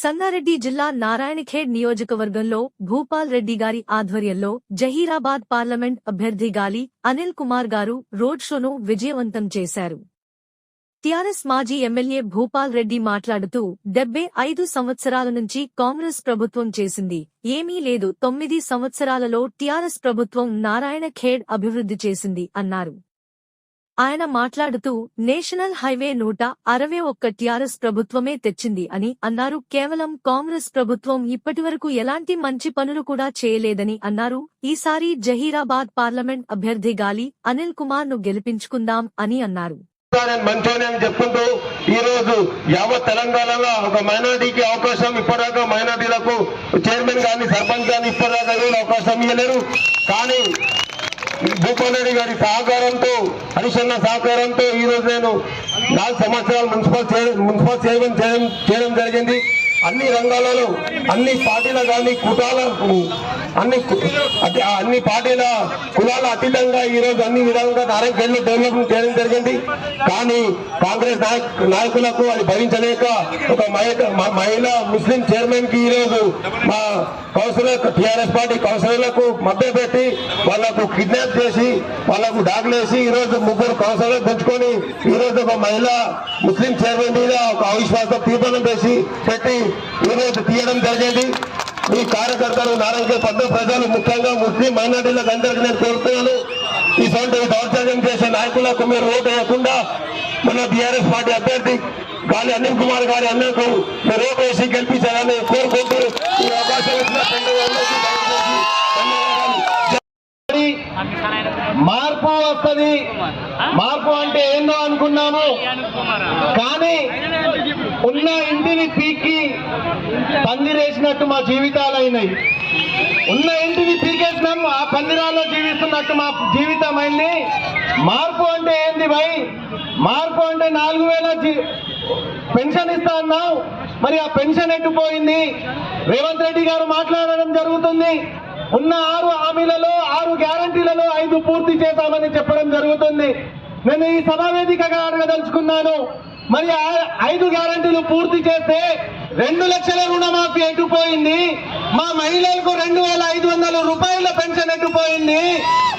సంగారెడ్డి జిల్లా నారాయణఖేడ్ నియోజకవర్గంలో భూపాల్ రెడ్డి గారి ఆధ్వర్యంలో జహీరాబాద్ పార్లమెంట్ అభ్యర్థి గాలి అనిల్ కుమార్ గారు రోడ్ షోను విజయవంతం చేశారు. టిఆర్ఎస్ మాజీ ఎమ్మెల్యే భూపాల్ రెడ్డి మాట్లాడుతూ డెబ్బై ఐదు సంవత్సరాల నుంచి కాంగ్రెస్ ప్రభుత్వం చేసింది. ఏమీ లేదు తొమ్మిది సంవత్సరాలలో టిఆర్ఎస్ ప్రభుత్వం నారాయణ ఖేడ్ అభివృద్ధి చేసింది అన్నారు. ఆయన మాట్లాడుతూ నేషనల్ హైవే నూట అరవై ఒక్క టీఆర్ఎస్ ప్రభుత్వమే తెచ్చింది అని అన్నారు. కేవలం కాంగ్రెస్ ప్రభుత్వం ఇప్పటివరకు ఎలాంటి మంచి పనులు కూడా చేయలేదని అన్నారు. ఈసారి జహీరాబాద్ పార్లమెంట్ అభ్యర్థి గాలి అనిల్ కుమార్ను గెలిపించుకుందాం అని అన్నారు. నేను అని చెప్పుకుంటూ ఈ రోజు యావత్ తెలంగాణలో ఒక మైనార్టీకి అవకాశం ఇప్పటిదాకా మైనార్టీలకు చైర్మన్ గాని సర్పంచ్ గాని ఇప్పటిదాకా అవకాశం ఇవ్వలేరు కానీ భూపాల్ రెడ్డి గారి సహకారంతో అనుసరణ సహకారంతో ఈ రోజు నేను నాలుగు సంవత్సరాలు మున్సిపల్ చేయడం మున్సిపల్ చైర్మన్ చేయడం చేయడం జరిగింది. అన్ని రంగాలలో అన్ని పార్టీల కానీ కుటాల అన్ని కు- అన్ని పార్టీల కులాల అతీతంగా ఈ రోజు అన్ని విధాలుగా నారాయణఖేడ్లో డెవలప్మెంట్ చేయడం జరిగింది. కానీ కాంగ్రెస్ నాయకులకు అది భరించలేక ఒక మహిళ- మహిళ ముస్లిం చైర్మన్కి ఈ రోజు మా కౌన్సిలర్ టిఆర్ఎస్ పార్టీ కౌన్సిలర్లకు మద్దతు పెట్టి వాళ్ళకు కిడ్నాప్ చేసి వాళ్ళకు డాగులేసి ఈ రోజు ముగ్గురు కౌన్సిలర్ పెంచుకొని ఈరోజు ఒక మహిళ ముస్లిం చైర్మన్ మీద ఒక అవిశ్వాస తీర్మానం వేసి పెట్టి ఈ తీయడం జరిగింది. మీ కార్యకర్తలు నారాయణ పెద్ద ప్రజలు ముఖ్యంగా ముస్లిం మైనార్టీలకు అందరికీ నేను కోరుతున్నాను. ఇటువంటి దౌర్జన్యం చేసే నాయకులకు మీరు ఓటు వేయకుండా మన బీఆర్ఎస్ పార్టీ అభ్యర్థి గాలి అనిల్ కుమార్ గారి అన్నకు మీరు ఓటు వేసి గెలిపించాలని కోరుకుంటూ ఈ అవకాశం మార్పు వస్తుంది. మార్పు అంటే ఏందో అనుకున్నాము. కానీ ఉన్న ఇంటిని పీకి పందిరేసినట్టు మా జీవితాలు అయినాయి. ఉన్న ఇంటిని పీకేసినాం ఆ పందిరాల్లో జీవిస్తున్నట్టు మా జీవితం అయింది. మార్పు అంటే ఏంది భయ్? మార్పు అంటే నాలుగు వేల జీ- పెన్షన్ ఇస్తా అన్నావు. మరి ఆ పెన్షన్ ఎట్టుపోయింది రేవంత్ రెడ్డి గారు మాట్లాడడం జరుగుతుంది. ఉన్న ఆరు హామీలలో ఆరు గ్యారంటీలలో ఐదు పూర్తి చేశామని చెప్పడం జరుగుతుంది. నేను ఈ సభావేదికగా అడగదలుచుకున్నాను. మరి ఐదు గ్యారంటీలు పూర్తి చేస్తే రెండు లక్షల రుణమాఫీ ఎట్టుపోయింది మా మహిళలకు రెండు వేల ఐదు వందల రూపాయల పెన్షన్ ఎట్టుపోయింది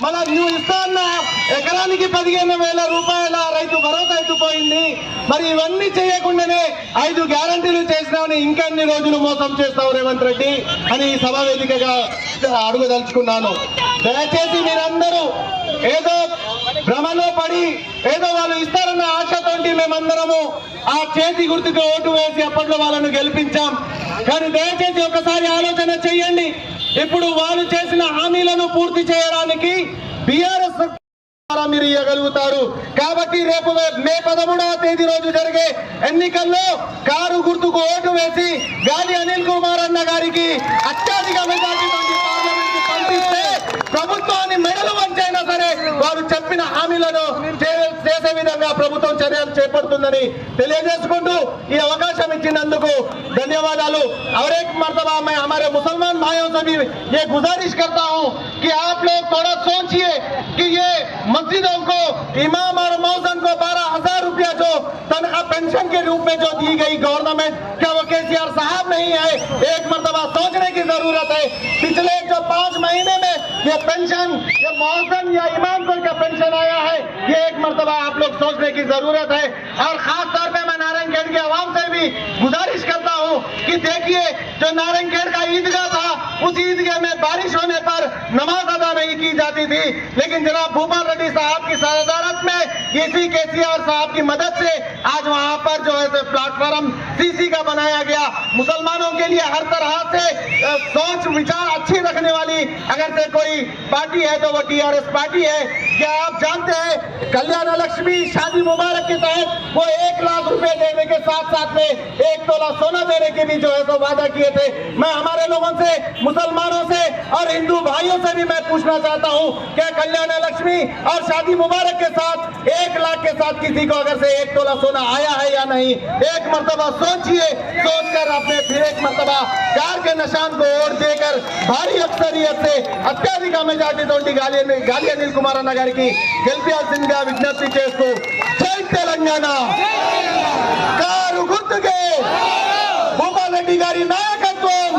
మళ్ళా నువ్వు ఇస్తా ఎకరానికి పదిహేను వేల రూపాయల రైతు భరోసా ఎట్టుపోయింది మరి ఇవన్నీ చేయకుండానే ఐదు గ్యారంటీలు చేసినామని ఇంకన్ని రోజులు మోసం చేస్తావు రేవంత్ రెడ్డి అని ఈ సభా వేదికగా అడుగుదలుచుకున్నాను. దయచేసి మీరందరూ ఏదో భ్రమలో పడి ఏదో వాళ్ళు ఇస్తారన్న ఆశతోటి మేమందరము ఆ చేతి గుర్తుకు ఓటు వేసి అప్పట్లో వాళ్ళను గెలిపించాం. కానీ దయచేసి ఒకసారి ఆలోచన చెయ్యండి ఇప్పుడు వాళ్ళు చేసిన హామీలను పూర్తి చేయడానికి బీఆర్ఎస్ ద్వారా మీరు ఇవ్వగలుగుతారు కాబట్టి రేపు మే పదమూడవ తేదీ రోజు జరిగే ఎన్నికల్లో కారు గుర్తుకు ఓటు వేసి గాలి అనిల్ కుమార్ అన్న గారికి అత్యధిక మెజార్టీతో పంపిస్తే ప్రభుత్వాన్ని మెడలు వంచైనా సరే వారు చెప్పిన హామీలను చేసే విధంగా ప్రభుత్వం చర్యలు చేపడుతుందని తెలియజేసుకుంటూ ఈ అవకాశం ఇచ్చినందుకు ధన్యవాదాలు और एक मरतबा मैं हमारे मुसलमान भाइयों से भी ये गुजारिश करता हूँ कि आप लोग थोड़ा सोचिए कि ये मस्जिदों को इमाम और मौजन को बारह हजार रुपया जो तनख्वाह पेंशन के रूप में जो दी गई गवर्नमेंट क्या वो केसीआर साहब नहीं है एक मरतबा सोचने की जरूरत है पिछले جو پانچ مہینے میں یہ پنشن یہ موزن یا ایمان ایماندار کا پنشن آیا ہے، یہ ایک مرتبہ آپ لوگ سوچنے کی ضرورت ہے۔ اور خاص طور پر میں نارنگ گیٹ کے عوام سے بھی گزارش کرتا ہوں کہ دیکھئے جو نارنگ گیٹ کا عیدگاہ تھا، اس عیدگاہ میں بارش ہونے پر نماز ادا نہیں کی جاتی تھی۔ لیکن جناب بھوپر رڈی صاحب کی صدارت میں اسی کے سی آر صاحب کی مدد سے آج وہاں پر جو ایسے پلات فرم سی سی کا بنایا گیا۔ مسلمانوں کے لیے ہر طرح سے سوچ، وچار اچھی رکھ رکھنے والی اگر سے کوئی پارٹی ہے تو وہ ٹی آر ایس پارٹی ہے۔ کیا آپ جانتے ہیں کلیانہ لکشمی شادی مبارک کے تحت وہ ایک لاکھ روپے دینے کے ساتھ ساتھ میں ایک تولہ سونا دینے کے بھی جو ہے تو وعدہ کیے تھے۔ میں ہمارے لوگوں سے، مسلمانوں سے اور ہندو بھائیوں سے بھی میں پوچھنا چاہتا ہوں کہ کلیانہ لکشمی اور شادی مبارک کے ساتھ ایک لاکھ کے ساتھ کسی کو اگر سے ایک تولہ سونا آیا ہے یا نہیں، ایک مرتبہ سوچئے سوچ کر اپنے پھر ایک مرتبہ کار کے نشان کو اور دے کر بھاری اکثریت سے اتیا دکھا میں میجارٹی دونٹی گالیا نیل کمارا نگر کی گلپیا کو۔ وجنتی చేస్తూ کار اگرد కారు بھوپا భూపాల్ گاری గారి నాయకత్వం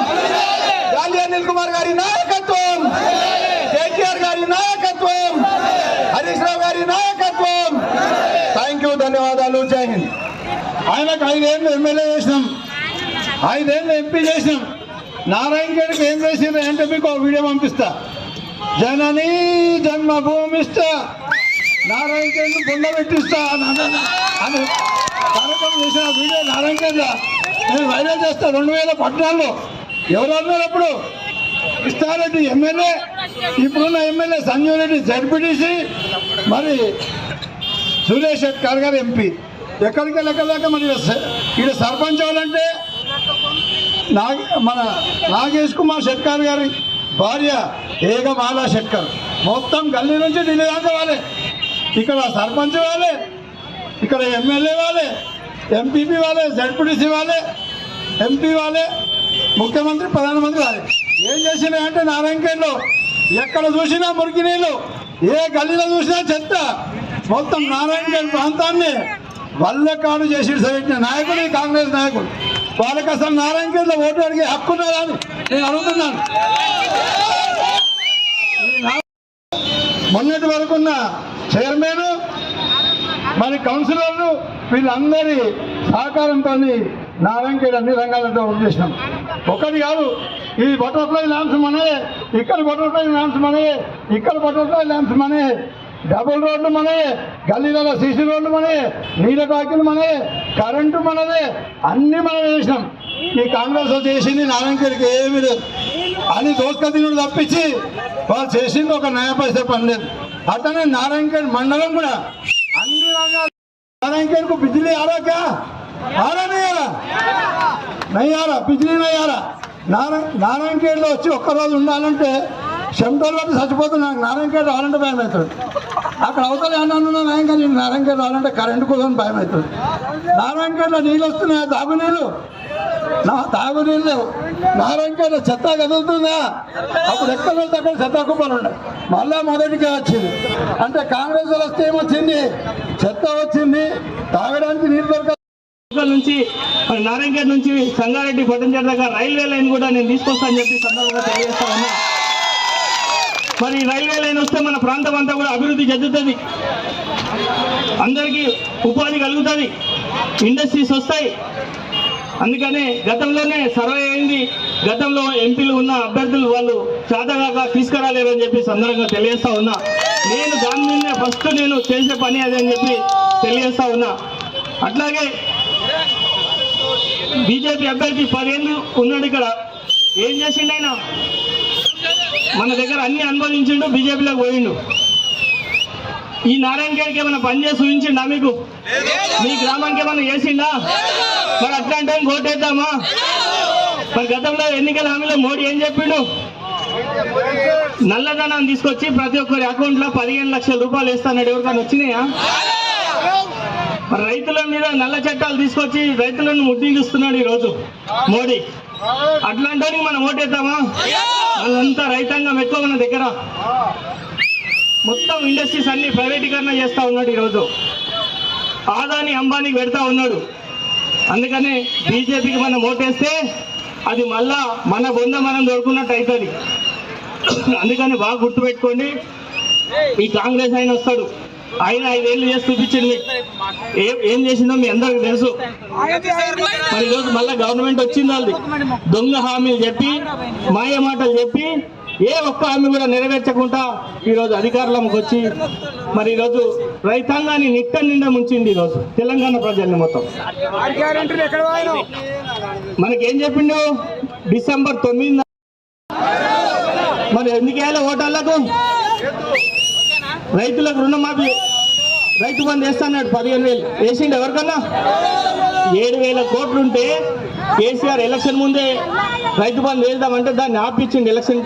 గాలి అనిల్ కుమార్ గారి నాయకత్వం. కేటీఆర్ గారి నాయకత్వం. హరీష్ రావు గారి నాయకత్వం. థ్యాంక్ యూ ధన్యవాదాలు. జై హింద్. ఆయనకు ఐదేళ్ళు ఎమ్మెల్యే చేసినాం. ఐదేళ్ళు ఎంపీ చేసినాం. నారాయణ గారికి ఏం చేసిండ్రు అంటే మీకు వీడియో పంపిస్తా. జనని జన్మభూమిష్ట నారాయణ గారిని పొందబెట్టిస్తా అని కార్యక్రమం చేసిన వీడియో నారాయణ గారిలో నేను వైరల్ చేస్తా. రెండు వేల పద్నాలుగులో. ఎవరు అన్నారు అప్పుడు? కృష్ణారెడ్డి ఎమ్మెల్యే ఇప్పుడున్న ఎమ్మెల్యే సంజీవ్ రెడ్డి జడ్పీటీసీ మరి సురేష్ షెట్కర్ గారు ఎంపీ ఎక్కడికి లెక్కలేక మరి ఇక్కడ సర్పంచ్ అవ్వాలంటే నాగ మన నాగేష్ కుమార్ షెట్కర్ గారి భార్య ఏగమాల శెట్కర్. మొత్తం గల్లీ నుంచి ఢిల్లీ దాకా వాళ్ళే. ఇక్కడ సర్పంచ్ వాళ్ళే ఇక్కడ ఎమ్మెల్యే వాళ్ళే ఎంపీపీ వాళ్ళే జడ్పీటీసీ వాళ్ళే ఎంపీ వాళ్ళే ముఖ్యమంత్రి ప్రధానమంత్రి ఏం చేసినాయి అంటే నారాయణకేళ్ళు ఎక్కడ చూసినా మురికి నీళ్ళు ఏ గల్లీలో చూసినా చెత్త. మొత్తం నారాయణఖేడ్ ప్రాంతాన్ని వల్లకాడు చేసి నాయకుడు ఈ కాంగ్రెస్ నాయకుడు వాళ్ళకి అసలు నారాయణఖేడ్లో ఓటు అడిగే హక్కు ఉన్నదా అని నేను అడుగుతున్నాను. మొన్నటి వరకున్న చైర్మన్ మరి కౌన్సిలర్లు వీళ్ళందరి సహకారంతో నా వెంకట అన్ని రంగాలతో చేసినాం. ఒకటి కాదు ఈ బటర్ఫ్లై ల్యాంప్స్ మనే ఇక్కడ బటర్ఫ్లై ల్యాంప్స్ మనే ఇక్కడ బటర్ఫ్లై ల్యాంప్స్ మనే డబుల్ రోడ్లు మనే గల్లీలలో సీసీ రోడ్లు మనే నీళ్ళ టాకీలు మనే కరెంటు మనదే. అన్నీ మనం చేసినాం. ఈ కాంగ్రెస్ చేసింది నారాయణగిరికి ఏమీ లేదు. అని దోసుకతిని తప్పించి వాళ్ళు చేసింది ఒక నయా పైసా పని లేదు. అతనే నారాయణగిరి మండలం కూడా అన్ని రంగాలు నారాయణగిరికి బిజిలీ ఆరోగ్య నయ్యారా బిజినీ నయ్యారా నారాయణ నారాయణకేళ్ళలో వచ్చి ఒక్కరోజు ఉండాలంటే శంటోలు పట్టి చచ్చిపోతున్నాను నారాయణఖేడ్ రావాలంటే భయం అవుతుంది అక్కడ అవతల ఏమన్నా నేను కానీ నారాయణఖేడ్ రావాలంటే కరెంటు కోసం భయం అవుతుంది నారాయణఖేడ్లో నీళ్ళు వస్తున్నాయా? తాగునీళ్ళు నా తాగునీళ్ళు లేవు నారాయణఖేడ్లో చెత్త కదులుతుందా? అప్పుడు ఎక్కడ వెళ్తే అక్కడ చెత్త కుప్పలు ఉండే మళ్ళా మొదటికే వచ్చింది. అంటే కాంగ్రెస్ వస్తే ఏమొచ్చింది? చెత్త వచ్చింది. తాగడానికి నీళ్ళు దొరక నుంచి మరి నారాయణగఢ్ నుంచి సంగారెడ్డి పట్టంచేట దగ్గర రైల్వే లైన్ కూడా నేను తీసుకొస్తానని చెప్పి సందర్భంగా తెలియజేస్తా ఉన్నా. మరి రైల్వే లైన్ వస్తే మన ప్రాంతం అంతా కూడా అభివృద్ధి చెందుతుంది. అందరికీ ఉపాధి కలుగుతుంది. ఇండస్ట్రీస్ వస్తాయి. అందుకనే గతంలోనే సర్వే అయింది. గతంలో ఎంపీలు ఉన్న అభ్యర్థులు వాళ్ళు చేతగాక తీసుకురాలేరని చెప్పి సందర్భంగా తెలియజేస్తా ఉన్నా. నేను దాని మీదనే ఫస్ట్ నేను చేసే పని అదే అని చెప్పి తెలియజేస్తా ఉన్నా. అట్లాగే బీజేపీ అభ్యర్థి పదేళ్ళు ఉన్నాడు ఇక్కడ. ఏం చేసిండు ఆయన? మన దగ్గర అన్ని అనుభవించిండు బీజేపీలోకి పోయిండు. ఈ నారాయణ గారికి ఏమైనా పని చేసి చూపించిండా మీకు? మీ గ్రామానికి ఏమైనా చేసిండా? మరి అట్లాంటి టైం ఓటేద్దామా మరి గతంలో ఎన్నికల హామీలో మోడీ ఏం చెప్పిండు? నల్లధనాన్ని తీసుకొచ్చి ప్రతి ఒక్కరి అకౌంట్లో పదిహేను లక్షల రూపాయలు వేస్తాడు ఎవరికైనా వచ్చినాయా? మరి రైతుల మీద నల్ల చట్టాలు తీసుకొచ్చి రైతులను ముట్టిస్తున్నాడు ఈ రోజు మోడీ. అట్లాంటి మనం ఓటేద్దామా? వాళ్ళంతా రైతాంగం ఎక్కువ మన దగ్గర. మొత్తం ఇండస్ట్రీస్ అన్ని ప్రైవేటీకరణ చేస్తూ ఉన్నాడు ఈరోజు ఆదాని అంబానీకి పెడతా ఉన్నాడు. అందుకనే బీజేపీకి మనం ఓటేస్తే అది మళ్ళా మన బొంద మనం దొరుకున్నట్టు అవుతుంది. అందుకని బాగా గుర్తుపెట్టుకోండి. ఈ కాంగ్రెస్ ఆయన వస్తాడు. ఆయన ఐదేళ్ళు చేసి చూపించింది ఏం ఏం చేసిందో మీ అందరికి తెలుసు. మరి ఈరోజు మళ్ళీ గవర్నమెంట్ వచ్చింది వాళ్ళది. దొంగ హామీలు చెప్పి మాయ మాటలు చెప్పి ఏ ఒక్క హామీ కూడా నెరవేర్చకుండా ఈరోజు అధికారంలోకి వచ్చి మరి ఈరోజు రైతాంగాన్ని నిట్ట నిండా ముంచింది ఈరోజు తెలంగాణ ప్రజల్ని మొత్తం. మనకేం చెప్పిండు? డిసెంబర్ తొమ్మిది మరి ఎందుకు వేయాలి ఓటర్లకు? రైతులకు రుణమాఫీ రైతు బంధు వేస్తాడు పదిహేను వేలు. వేసిండు ఎవరికన్నా? ఏడు వేల కోట్లు ఉంటే కేసీఆర్ ఎలక్షన్ ముందే రైతు బంధు వేద్దామంటే దాన్ని ఆపించిండు ఎలక్షన్.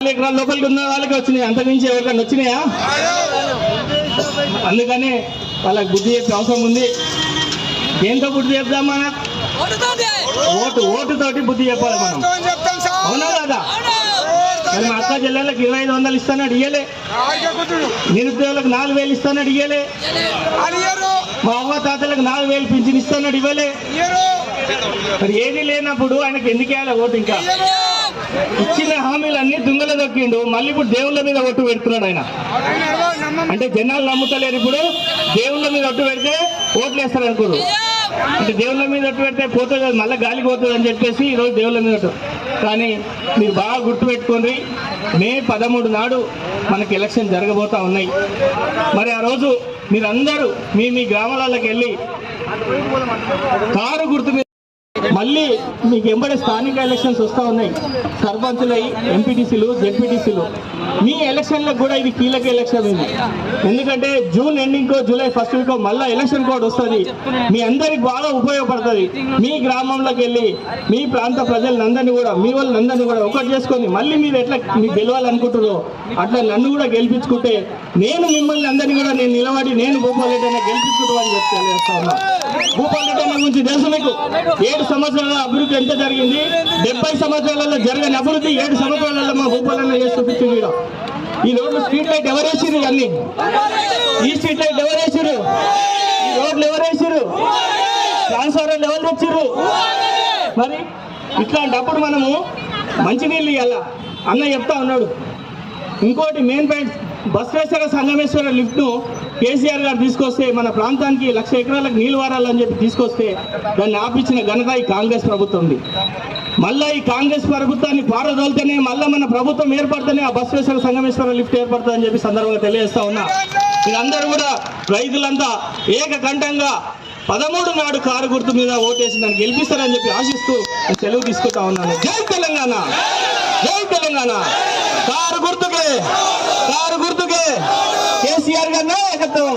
ఎకరాల లోపలికి ఉన్న వాళ్ళకి వచ్చినాయి? అంతకుమించి ఎవరికన్నా వచ్చినాయా? అందుకనే వాళ్ళకి బుద్ధి చెప్పే అవసరం ఉంది. దేంతో బుద్ధి చెప్దామా ఓటు ఓటుతోటి బుద్ధి చెప్పాలి మనం. అవునా కదా? మరి మా అక్క జిల్లాలకు ఇరవై ఐదు వందలు ఇస్తానడు అడిగలే. నిరుద్యోగులకు నాలుగు వేలు ఇస్తాను అడిగలే. మా అవ్వ తాతలకు నాలుగు వేలు పింఛన్ ఇస్తాను ఇవ్వలే మరి ఏది లేనప్పుడు ఆయనకి ఎందుకు వేయాలి ఓటు ఇంకా? ఇచ్చిన హామీలన్నీ దుంగలు దొక్కిండు. మళ్ళీ ఇప్పుడు దేవుళ్ళ మీద ఒట్టు పెడుతున్నాడు ఆయన. అంటే జనాలు నమ్ముతలేరు ఇప్పుడు. దేవుళ్ళ మీద ఒట్టు పెడితే ఓట్లు వేస్తారు అనుకోరు. అంటే దేవుళ్ళ మీద ఒట్టు పెడితే పోతుంది మళ్ళీ గాలి పోతుంది అని చెప్పేసి ఈరోజు దేవుళ్ళ మీద ఒట్టు కానీ మీరు బాగా గుర్తుపెట్టుకోండి. మే పదమూడు నాడు మనకి ఎలక్షన్ జరగబోతా ఉన్నాయి. మరి ఆ రోజు మీరందరూ మీ మీ గ్రామాలకు వెళ్ళి కారు గుర్తు మళ్ళీ మీకు ఎంబడే స్థానిక ఎలక్షన్స్ వస్తూ ఉన్నాయి. సర్పంచులై ఎంపీటీసీలు జెడ్పీటీసీలు మీ ఎలక్షన్లకు కూడా ఇది కీలక ఎలక్షన్ ఉంది ఎందుకంటే జూన్ ఎండింగ్కో జూలై ఫస్ట్ వీక్ మళ్ళీ ఎలక్షన్ కోడ్ వస్తుంది. మీ అందరికి బాగా ఉపయోగపడుతుంది. మీ గ్రామంలోకి వెళ్ళి మీ ప్రాంత ప్రజలందరినీ కూడా మీ వాళ్ళందరినీ కూడా ఒకటి చేసుకొని మళ్ళీ మీరు ఎట్లా మీకు గెలవాలనుకుంటారో అట్లా నన్ను కూడా గెలిపించుకుంటే నేను మిమ్మల్ని అందరినీ కూడా నేను నిలబడి నేను భూపాల్ రెడ్డి అన్న గెలిపించుకుంటామని చెప్పి తెలియజేస్తా భూపాల్ రెడ్డి అన్న గురించి తెలుసు మీకు? ఏడు సంవత్సరాలు అభివృద్ధి ఎంత జరిగింది? డెబ్బై సంవత్సరాలలో జరగని అభివృద్ధి ఏడు సంవత్సరాలలో మా భూపాలన్న చేసి చూపించింది ఈ రోడ్లు స్ట్రీట్ లైట్ ఎవరేసిరు అన్ని ఈ స్ట్రీట్ లైట్ ఎవరేసిరు ఈ రోడ్లు ఎవరేసిరు ట్రాన్స్ఫార్మర్లు ఎవరు తెచ్చిర్రు? మరి ఇట్లాంటప్పుడు మనము మంచినీళ్ళు ఇవ్వాల అన్న చెప్తా ఉన్నాడు. ఇంకోటి main point Basaveshwara Sangameshwara lift KCR garu తీసుకొస్తే మన ప్రాంతానికి లక్ష ఎకరాలకు నీళ్ళు వారాలని చెప్పి తీసుకొస్తే దాన్ని ఆపించిన ఘనత ఈ కాంగ్రెస్ ప్రభుత్వంది. మళ్ళా ఈ కాంగ్రెస్ ప్రభుత్వాన్ని పారదోలితేనే మళ్ళా మన ప్రభుత్వం ఏర్పడితేనే ఆ బసవేశ్వర సంగమేశ్వర లిఫ్ట్ ఏర్పడుతుందని చెప్పి సందర్భంగా తెలియజేస్తా ఉన్నా. మీరందరూ కూడా రైతులంతా ఏకకంఠంగా పదమూడు నాడు కారు గుర్తు మీద ఓటేసి నన్ను గెలిపిస్తారని చెప్పి ఆశిస్తూ సెలవు తీసుకుంటా ఉన్నాను. జై తెలంగాణ! జై తెలంగాణ! కారు గుర్తుకే! కారు గుర్తుకే! కేసీఆర్ గారి నాయకత్వం